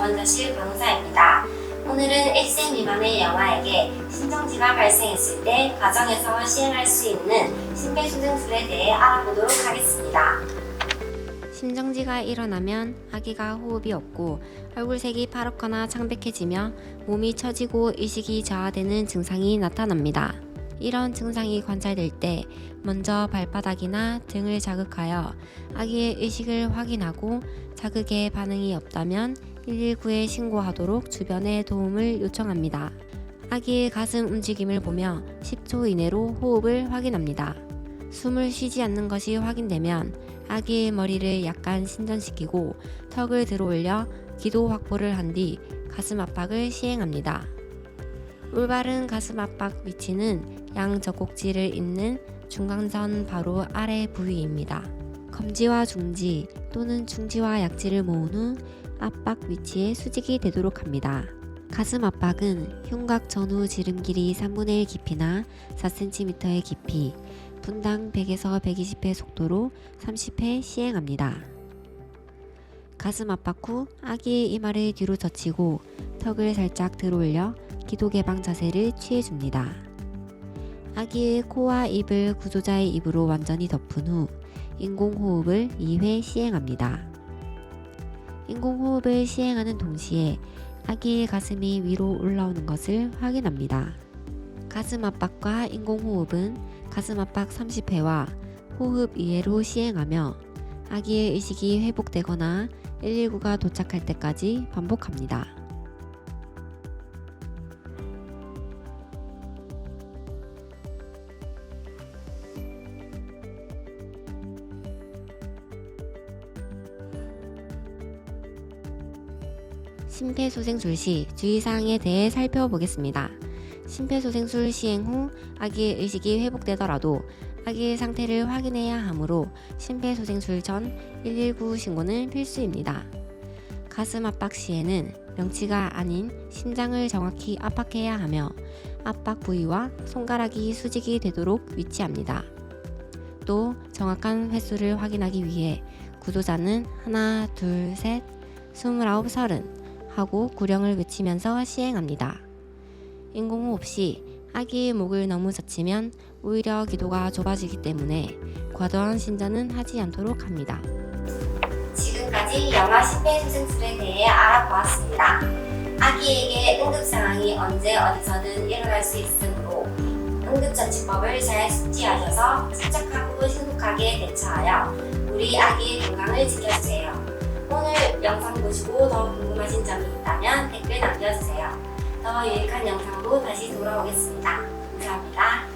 주원자실 간호사입니다. 오늘은 1세 미만의 영아에게 심정지가 발생했을 때 가정에서 시행할 수 있는 심폐소생술에 대해 알아보도록 하겠습니다. 심정지가 일어나면 아기가 호흡이 없고 얼굴색이 파랗거나 창백해지며 몸이 처지고 의식이 저하되는 증상이 나타납니다. 이런 증상이 관찰될 때 먼저 발바닥이나 등을 자극하여 아기의 의식을 확인하고 자극에 반응이 없다면 119에 신고하도록 주변에 도움을 요청합니다. 아기의 가슴 움직임을 보며 10초 이내로 호흡을 확인합니다. 숨을 쉬지 않는 것이 확인되면 아기의 머리를 약간 신전시키고 턱을 들어 올려 기도 확보를 한 뒤 가슴 압박을 시행합니다. 올바른 가슴 압박 위치는 양 젖꼭지를 잇는 중간선 바로 아래 부위입니다. 검지와 중지 또는 중지와 약지를 모은 후 압박 위치에 수직이 되도록 합니다. 가슴 압박은 흉곽 전후 지름 길이 3분의 1 깊이나 4cm의 깊이, 분당 100에서 120회 속도로 30회 시행합니다. 가슴 압박 후 아기의 이마를 뒤로 젖히고 턱을 살짝 들어 올려 기도 개방 자세를 취해줍니다. 아기의 코와 입을 구조자의 입으로 완전히 덮은 후 인공호흡을 2회 시행합니다. 인공호흡을 시행하는 동시에 아기의 가슴이 위로 올라오는 것을 확인합니다. 가슴 압박과 인공호흡은 가슴 압박 30회와 호흡 2회로 시행하며 아기의 의식이 회복되거나 119가 도착할 때까지 반복합니다. 심폐소생술 시 주의사항에 대해 살펴보겠습니다. 심폐소생술 시행 후 아기의 의식이 회복되더라도 아기의 상태를 확인해야 하므로 심폐소생술 전 119 신고는 필수입니다. 가슴 압박 시에는 명치가 아닌 심장을 정확히 압박해야 하며 압박 부위와 손가락이 수직이 되도록 위치합니다. 또 정확한 횟수를 확인하기 위해 구조자는 하나, 둘, 셋, 스물아홉, 서른 하고 구령을 외치면서 시행합니다. 인공호흡 시 아기의 목을 너무 젖히면 오히려 기도가 좁아지기 때문에 과도한 신전은 하지 않도록 합니다. 지금까지 영아 심폐소생술에 대해 알아보았습니다. 아기에게 응급 상황이 언제 어디서든 일어날 수 있으므로 응급처치법을 잘 숙지하셔서 침착하고 신속하게 대처하여 보시고 더 궁금하신 점이 있다면 댓글 남겨주세요. 더 유익한 영상으로 다시 돌아오겠습니다. 감사합니다.